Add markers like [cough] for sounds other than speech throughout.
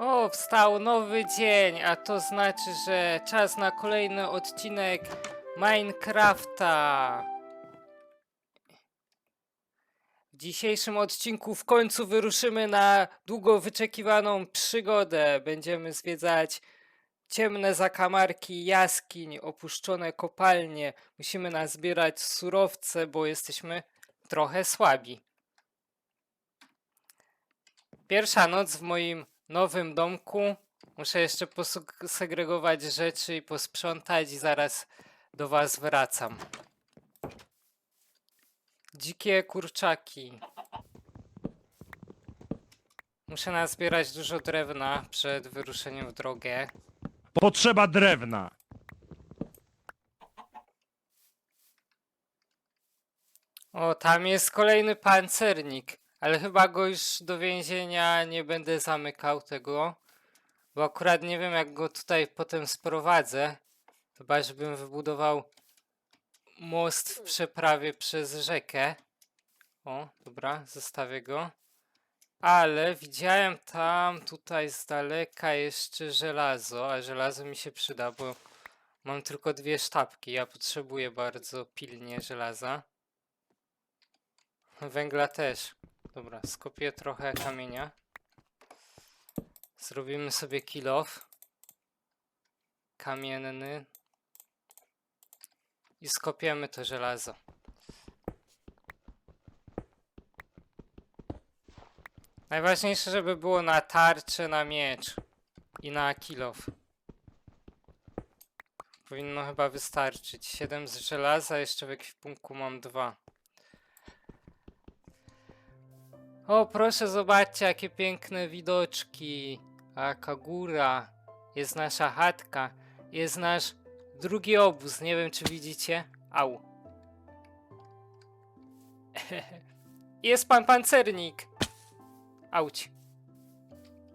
O, wstał nowy dzień, a to znaczy, że czas na kolejny odcinek Minecrafta. W dzisiejszym odcinku w końcu wyruszymy na długo wyczekiwaną przygodę. Będziemy zwiedzać ciemne zakamarki jaskiń, opuszczone kopalnie. Musimy nazbierać surowce, bo jesteśmy trochę słabi. Pierwsza noc w moim nowym domku. Muszę jeszcze posegregować rzeczy i posprzątać i zaraz do was wracam. Dzikie kurczaki. Muszę nazbierać dużo drewna przed wyruszeniem w drogę. Potrzeba drewna. O, tam jest kolejny pancernik, ale chyba go już do więzienia nie będę zamykał tego, bo akurat nie wiem jak go tutaj potem sprowadzę. Chyba, żebym wybudował most w przeprawie przez rzekę. O, dobra, zostawię go. Ale widziałem tam tutaj z daleka jeszcze żelazo, a żelazo mi się przyda, bo mam tylko dwie sztabki. Ja potrzebuję bardzo pilnie żelaza. Węgla też. Dobra, skopię trochę kamienia. Zrobimy sobie kilof. Kamienny. I skopiemy to żelazo. Najważniejsze, żeby było na tarczę, na miecz i na kilof. Powinno chyba wystarczyć. 7 z żelaza, jeszcze w ekwipunku mam dwa. O, proszę, zobaczcie, jakie piękne widoczki. Jaka góra. Jest nasza chatka. Jest nasz drugi obóz. Nie wiem, czy widzicie. Au. [laughs] Jest pan pancernik. Auć.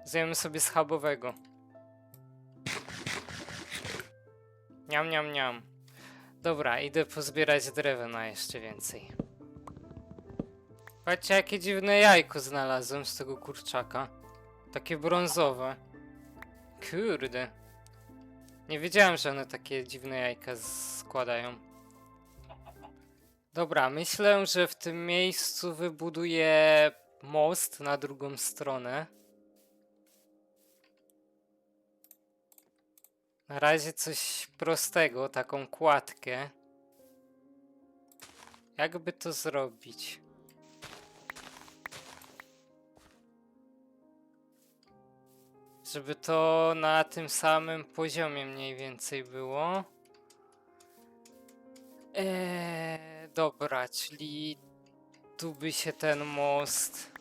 Zjemy sobie schabowego. Niam, niam, niam. Dobra, idę pozbierać drewna jeszcze więcej. Patrzcie, jakie dziwne jajko znalazłem z tego kurczaka. Takie brązowe. Kurde. Nie wiedziałem, że one takie dziwne jajka składają. Dobra, myślę, że w tym miejscu wybuduję most na drugą stronę. Na razie coś prostego, taką kładkę. Jakby to zrobić? Żeby to na tym samym poziomie mniej więcej było. Eee, dobra, czyli tu by się ten most.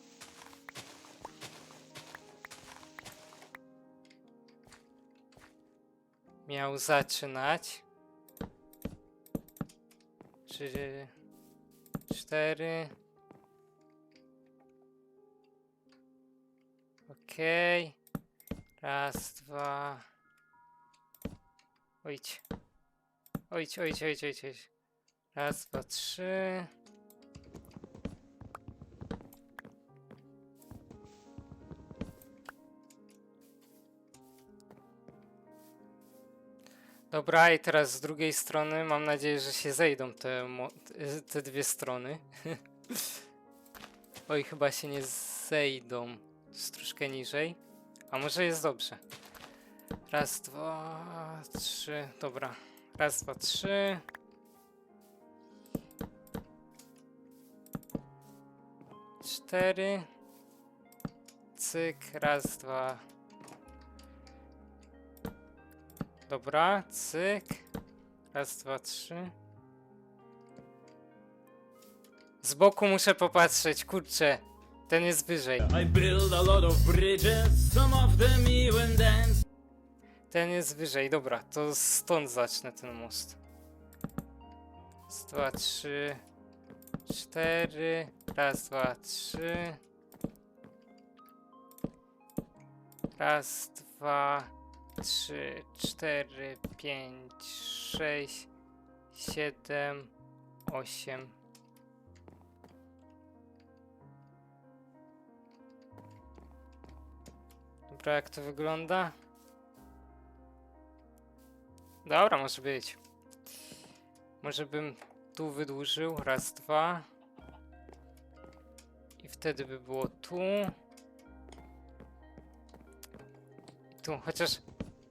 Miał zaczynać. Trzy, cztery. Okej. Raz, dwa. Ojdź. Ojdź, ojdź, ojdź, ojdź, ojdź. Raz, dwa, trzy. Dobra, i teraz z drugiej strony mam nadzieję, że się zejdą te, te dwie strony. [laughs] Oj, chyba się nie zejdą. Jest troszkę niżej. A może jest dobrze. Raz, dwa, trzy. Dobra. Raz, dwa, trzy. Cztery. Cyk. Raz, dwa. Dobra, cyk. Raz, dwa, trzy. Z boku muszę popatrzeć, kurczę. Ten jest wyżej. I build a lot of bridges, some of them even dance. Ten jest wyżej, dobra, to stąd zacznę ten most. Raz, dwa, trzy, cztery. Raz, dwa, trzy. Raz, dwa, trzy, cztery, pięć, sześć, siedem, osiem. Dobra, jak to wygląda? Dobra, może być. Może bym tu wydłużył. Raz, dwa. I wtedy by było tu. Tu, chociaż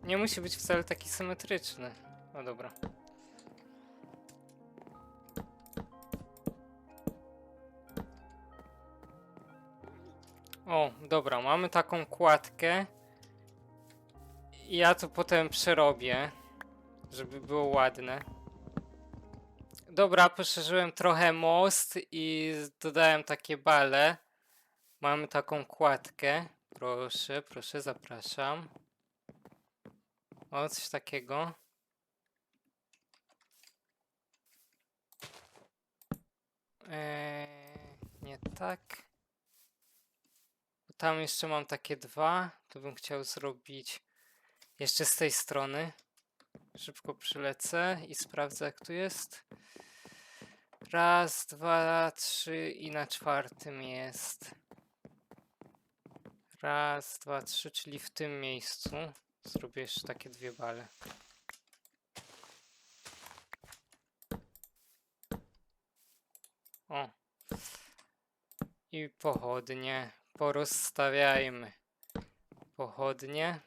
nie musi być wcale taki symetryczny. No dobra. O, dobra, mamy taką kładkę. Ja to potem przerobię, żeby było ładne. Dobra, poszerzyłem trochę most i dodałem takie bale. Mamy taką kładkę. Proszę, proszę, zapraszam. O, coś takiego. Eee, nie tak. Tam jeszcze mam takie dwa. To bym chciał zrobić jeszcze z tej strony. Szybko przylecę i sprawdzę, jak tu jest. Raz, dwa, trzy i na czwartym jest. Raz, dwa, trzy, czyli w tym miejscu. Zrobię jeszcze takie dwie bale. O. I pochodnie. Porozstawiajmy. Pochodnie.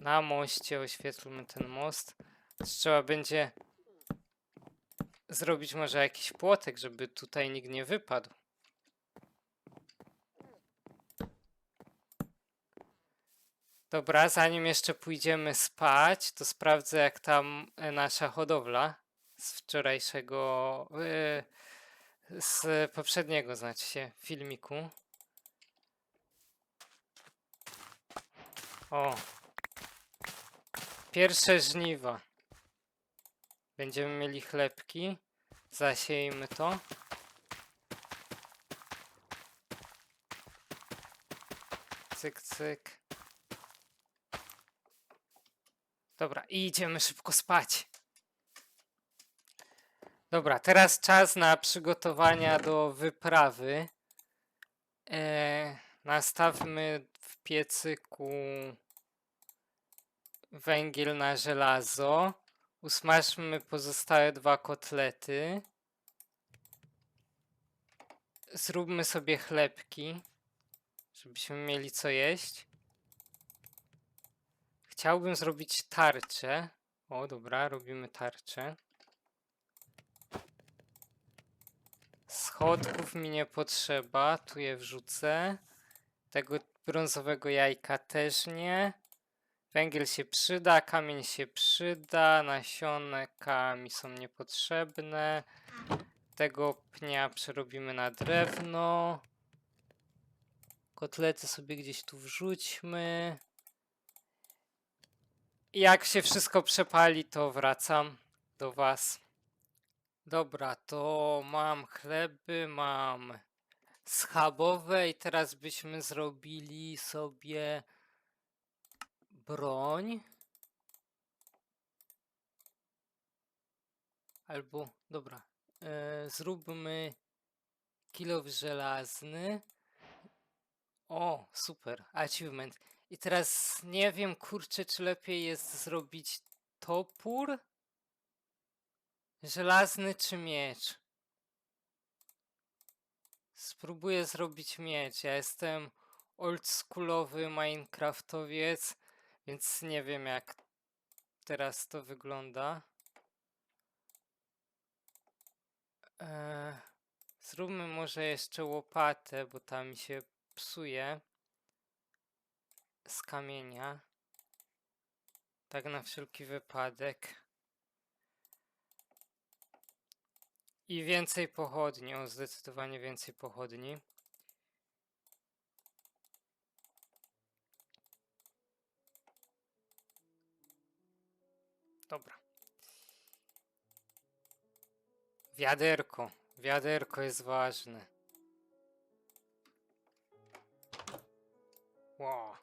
Na moście oświetlmy ten most. Trzeba będzie zrobić może jakiś płotek, żeby tutaj nikt nie wypadł. Dobra, zanim jeszcze pójdziemy spać, to sprawdzę jak tam e, nasza hodowla z wczorajszego, e, z poprzedniego, znaczy się, filmiku. O, Pierwsze żniwa. Będziemy mieli chlebki. Zasiejmy to. Cyk, cyk. Dobra, idziemy szybko spać. Dobra, teraz czas na przygotowania do wyprawy. E, nastawmy w piecyku węgiel na żelazo. Usmażmy pozostałe dwa kotlety. Zróbmy sobie chlebki, żebyśmy mieli co jeść. Chciałbym zrobić tarczę. O, dobra, robimy tarczę. Schodków mi nie potrzeba, tu je wrzucę. Tego brązowego jajka też nie. Węgiel się przyda, kamień się przyda, nasionka mi są niepotrzebne. Tego pnia przerobimy na drewno. Kotlety sobie gdzieś tu wrzućmy. Jak się wszystko przepali, to wracam do was. Dobra, to mam chleby, mam schabowe i teraz byśmy zrobili sobie broń. Albo, dobra, e, zróbmy kilow żelazny. O, super, achievement. I teraz nie wiem, kurczę, czy lepiej jest zrobić topór, żelazny czy miecz. Spróbuję zrobić miecz. Ja jestem oldschoolowy Minecraftowiec, więc nie wiem jak teraz to wygląda. Eee, zróbmy może jeszcze łopatę, bo ta mi się psuje z kamienia. Tak na wszelki wypadek. I więcej pochodni, o zdecydowanie więcej pochodni. Dobra. Wiaderko. Wiaderko jest ważne. Wow.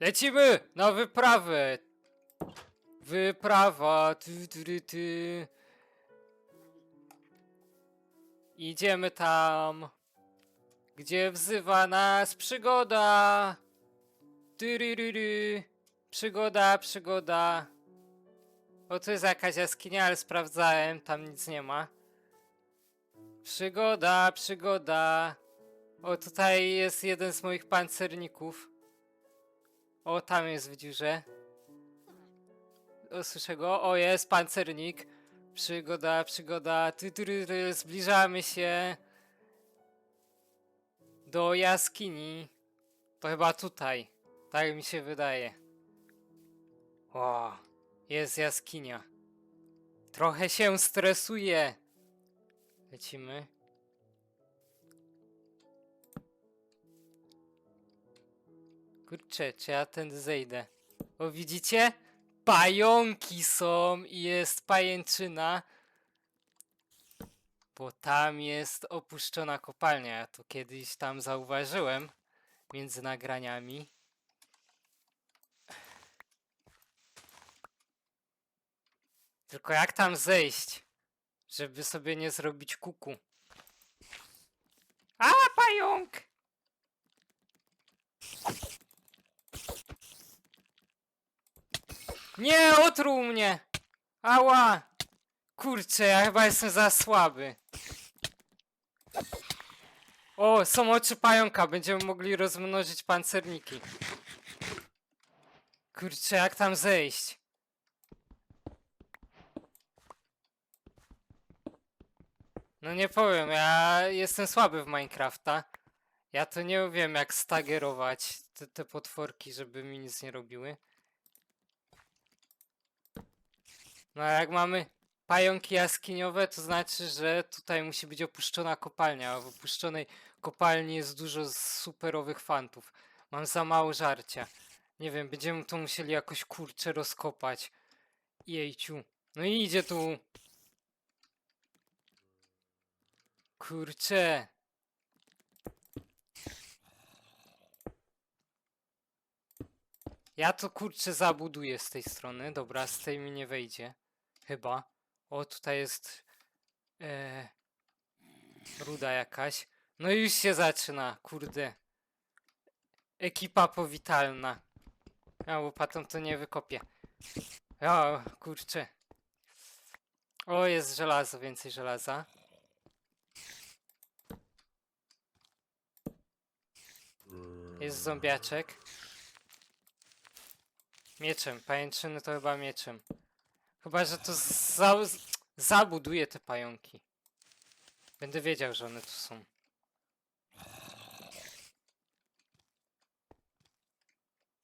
Lecimy na wyprawę. Wyprawa. Ty, ty, ty. Idziemy tam. gdzie wzywa nas przygoda. Tyryryry. Przygoda, przygoda. O, tu jest jakaś jaskinia, ale sprawdzałem, tam nic nie ma. Przygoda, przygoda. O, tutaj jest jeden z moich pancerników. O, tam jest w dziurze. O, słyszę go. O, jest pancernik. Przygoda, przygoda. Ty, ty, ty, ty, zbliżamy się do jaskini. To chyba tutaj. Tak mi się wydaje. O, jest jaskinia. Trochę się stresuję. Lecimy. Kurczę, czy ja tędy zejdę? O, widzicie? Pająki są i jest pajęczyna. Bo tam jest opuszczona kopalnia. Ja to kiedyś tam zauważyłem między nagraniami. Tylko jak tam zejść, żeby sobie nie zrobić kuku? A, pająk! Nie, otruł mnie! Ała! Kurczę, ja chyba jestem za słaby. O, są oczy pająka, będziemy mogli rozmnożyć pancerniki. Kurczę, jak tam zejść? No nie powiem, ja jestem słaby w Minecrafta. Ja to nie wiem jak stagerować te, te potworki, żeby mi nic nie robiły. No a jak mamy pająki jaskiniowe, to znaczy, że tutaj musi być opuszczona kopalnia, a w opuszczonej kopalni jest dużo superowych fantów. Mam za mało żarcia. Nie wiem, będziemy to musieli jakoś kurcze rozkopać. Jejciu. No i idzie tu. Kurcze. Ja to kurczę zabuduję z tej strony. Dobra, z tej mi nie wejdzie. Chyba. O, tutaj jest e, ruda jakaś. No i już się zaczyna, kurde. Ekipa powitalna. Ja łopatą to nie wykopię. O, kurczę. O, jest żelazo, więcej żelaza. Jest zombiaczek. Mieczem, pajęczyny to chyba mieczem. Chyba, że to za zabuduje te pająki. Będę wiedział, że one tu są.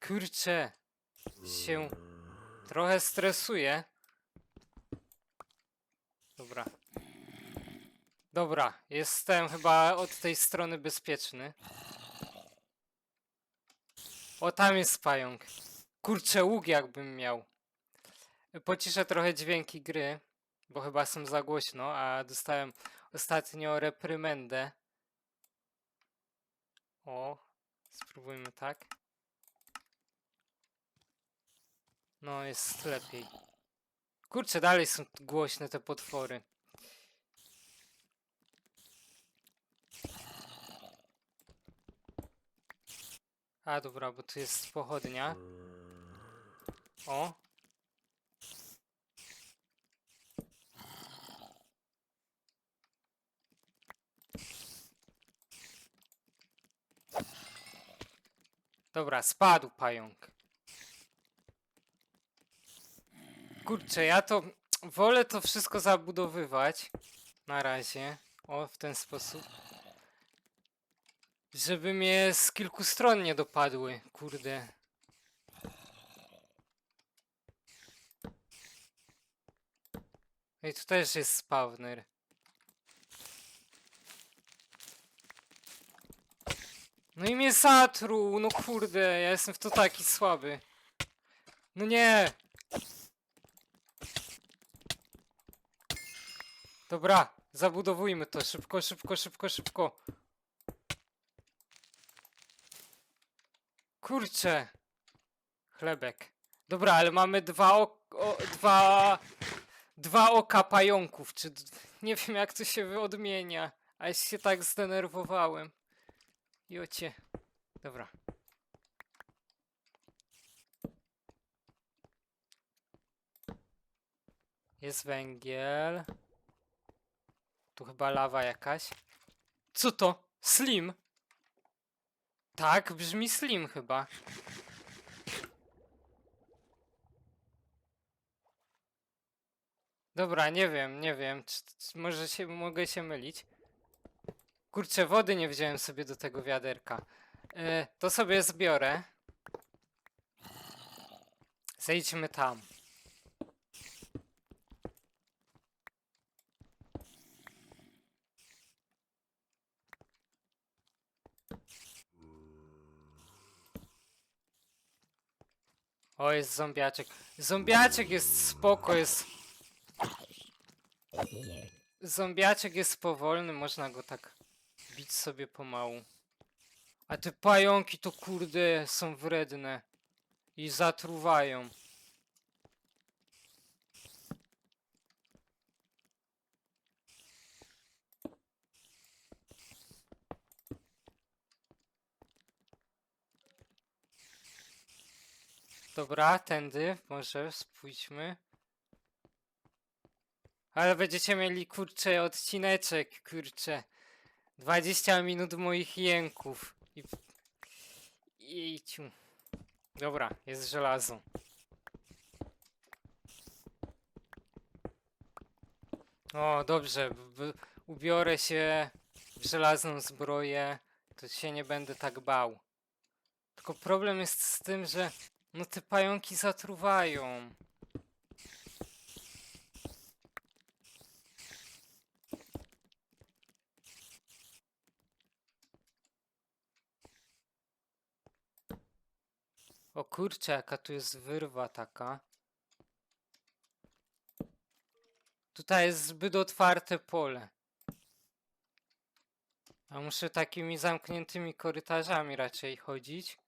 Kurczę. Się trochę stresuję. Dobra. Dobra, jestem chyba od tej strony bezpieczny. O, tam jest pająk. Kurczę, łuk jakbym miał. Pociszę trochę dźwięki gry, bo chyba są za głośno, a dostałem ostatnio reprymendę. O, spróbujmy tak. No, jest lepiej. Kurczę, dalej są głośne te potwory. A dobra, bo tu jest pochodnia. O. Dobra, spadł pająk. Kurczę, ja to wolę to wszystko zabudowywać na razie. O, w ten sposób. Żeby mnie z kilku stron nie dopadły, kurde. I tu też jest spawner. No i mnie zatruł, no kurde, ja jestem w to taki słaby. No nie! Dobra, zabudowujmy to, szybko, szybko, szybko, szybko. Kurczę. Chlebek. Dobra, ale mamy dwa ok o, dwa dwa oka pająków, czy nie wiem jak to się odmienia, a ja się tak zdenerwowałem. Jocie. Dobra. Jest węgiel. Tu chyba lawa jakaś. Co to? Slim? Tak, brzmi slim chyba. Dobra, nie wiem, nie wiem. Czy, czy może się, mogę się mylić. Kurczę, wody nie wziąłem sobie do tego wiaderka. E, to sobie zbiorę. Zejdźmy tam. O, jest zombiaczek. Zombiaczek jest spoko, jest... Zombiaczek jest powolny, można go tak bić sobie pomału. A te pająki to kurde są wredne. I zatruwają. Dobra, tędy, może spójrzmy. Ale będziecie mieli kurcze odcineczek, kurcze. 20 minut moich jęków. I... Jejciu. Dobra, jest żelazo. O, dobrze. Ubiorę się w żelazną zbroję, to się nie będę tak bał. Tylko problem jest z tym, że no te pająki zatruwają. O kurczę, jaka tu jest wyrwa taka. Tutaj jest zbyt otwarte pole. A muszę takimi zamkniętymi korytarzami raczej chodzić.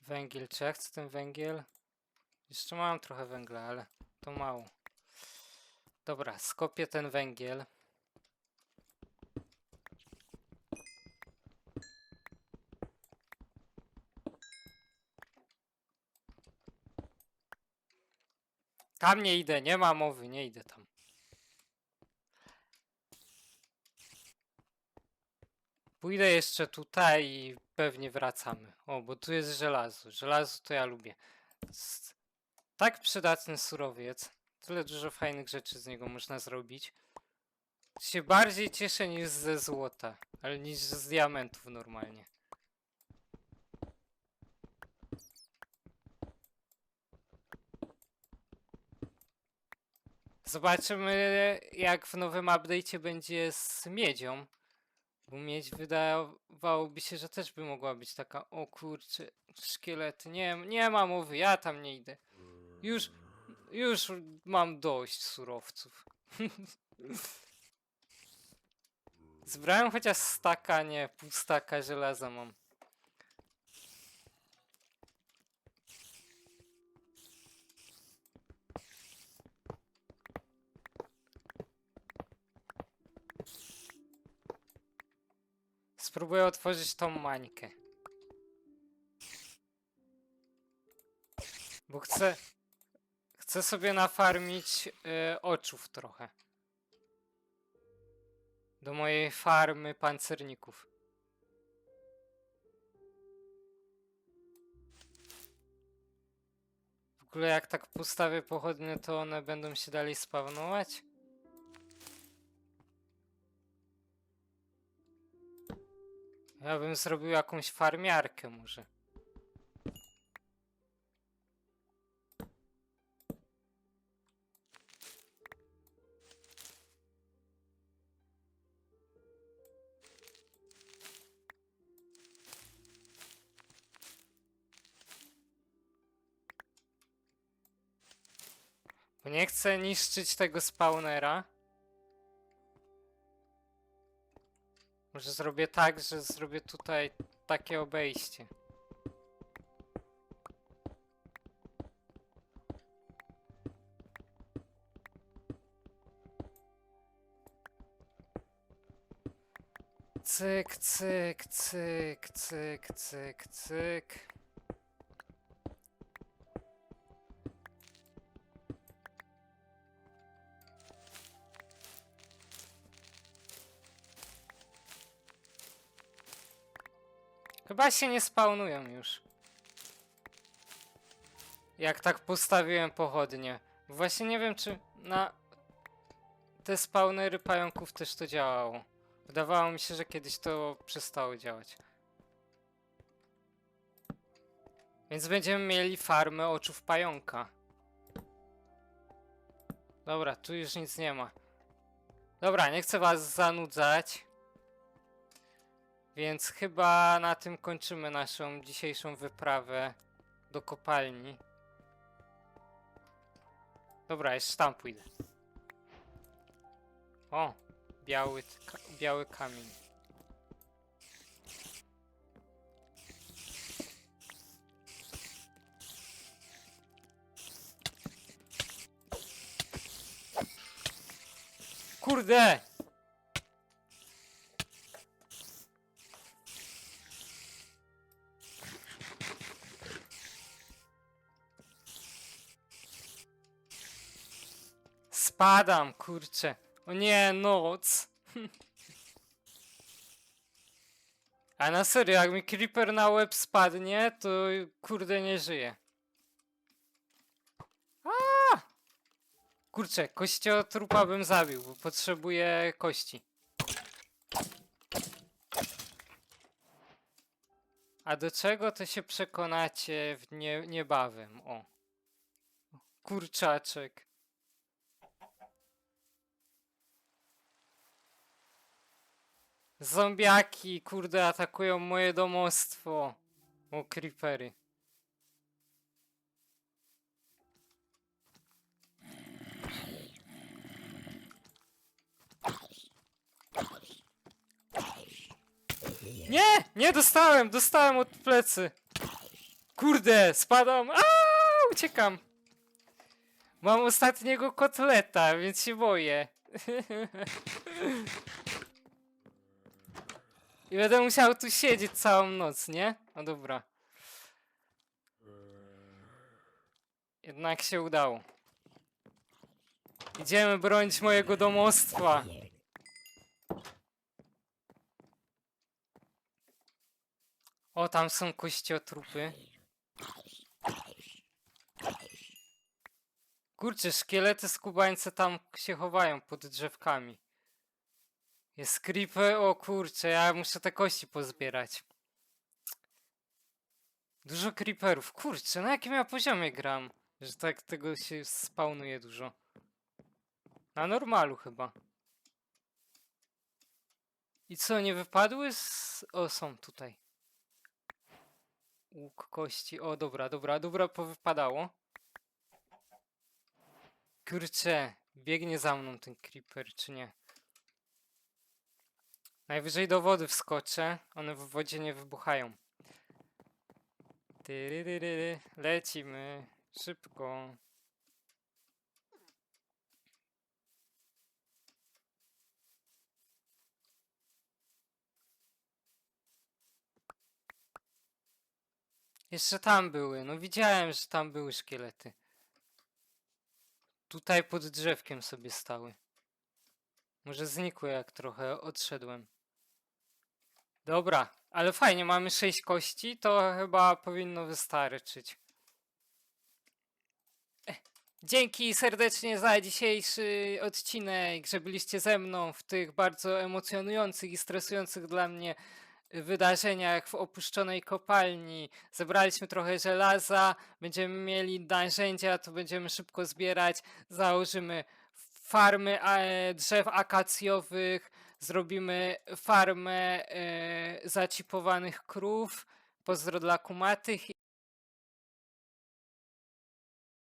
Węgiel, czy ja chcę ten węgiel? Jeszcze mam trochę węgla, ale to mało. Dobra, skopię ten węgiel. Tam nie idę, nie ma mowy, nie idę tam. Pójdę jeszcze tutaj i pewnie wracamy. O, bo tu jest żelazo. Żelazo to ja lubię. Tak przydatny surowiec. Tyle dużo fajnych rzeczy z niego można zrobić. Się bardziej cieszę niż ze złota, ale niż z diamentów normalnie. Zobaczymy jak w nowym update'cie będzie z miedzią. Bo miedź wydawałoby się, że też by mogła być taka, o kurczę, szkielety. Nie, nie ma mowy, ja tam nie idę. Już, już mam dość surowców. [laughs] Zbrałem chociaż staka, nie, pół żelaza mam. Spróbuję otworzyć tą mańkę. Bo chcę... Chcę sobie nafarmić y, oczów trochę. Do mojej farmy pancerników. W ogóle jak tak postawię pochodnie, to one będą się dalej spawnować? Ja bym zrobił jakąś farmiarkę może. Nie chcę niszczyć tego spawnera. Może zrobię tak, że zrobię tutaj takie obejście. Cyk, cyk, cyk, cyk, cyk, cyk. Chyba się nie spawnują już. Jak tak postawiłem pochodnie. Właśnie nie wiem, czy na te spawnery pająków też to działało. Wydawało mi się, że kiedyś to przestało działać. Więc będziemy mieli farmę oczów pająka. Dobra, tu już nic nie ma. Dobra, nie chcę was zanudzać. Więc chyba na tym kończymy naszą dzisiejszą wyprawę do kopalni. Dobra, jeszcze tam pójdę. O, biały, biały kamień. Kurde! Spadam, kurczę. O nie, noc. A na serio, jak mi creeper na łeb spadnie, to kurde nie żyje. A! Kurczę, kościotrupa bym zabił, bo potrzebuję kości. A do czego to się przekonacie w nie, niebawem? O. Kurczaczek. Zombiaki, kurde, atakują moje domostwo. O, creepery. Nie! Nie dostałem! Dostałem od plecy! Kurde, spadam! A, uciekam! Mam ostatniego kotleta, więc się boję. [laughs] I będę musiał tu siedzieć całą noc, nie? No dobra. Jednak się udało. Idziemy bronić mojego domostwa. O, tam są kościotrupy. Kurczę, szkielety skubańce tam się chowają pod drzewkami. Jest creeper, o kurczę, ja muszę te kości pozbierać. Dużo creeperów, kurczę, na jakim ja poziomie gram? Że tak tego się spawnuje dużo. Na normalu chyba. I co, nie wypadły z... O, są tutaj. Łuk kości, o dobra, dobra, dobra, powypadało. Kurczę, biegnie za mną ten creeper, czy nie? Najwyżej do wody wskoczę, one w wodzie nie wybuchają. Tyryryryry, lecimy, szybko. Jeszcze tam były, no widziałem, że tam były szkielety. Tutaj pod drzewkiem sobie stały. Może znikły jak trochę odszedłem. Dobra, ale fajnie, mamy 6 kości, to chyba powinno wystarczyć. Eh, Dzięki serdecznie za dzisiejszy odcinek, że byliście ze mną w tych bardzo emocjonujących i stresujących dla mnie wydarzeniach w opuszczonej kopalni. Zebraliśmy trochę żelaza, będziemy mieli narzędzia, to będziemy szybko zbierać, założymy farmy drzew akacjowych, zrobimy farmę e, zacipowanych krów. Pozdro dla kumatych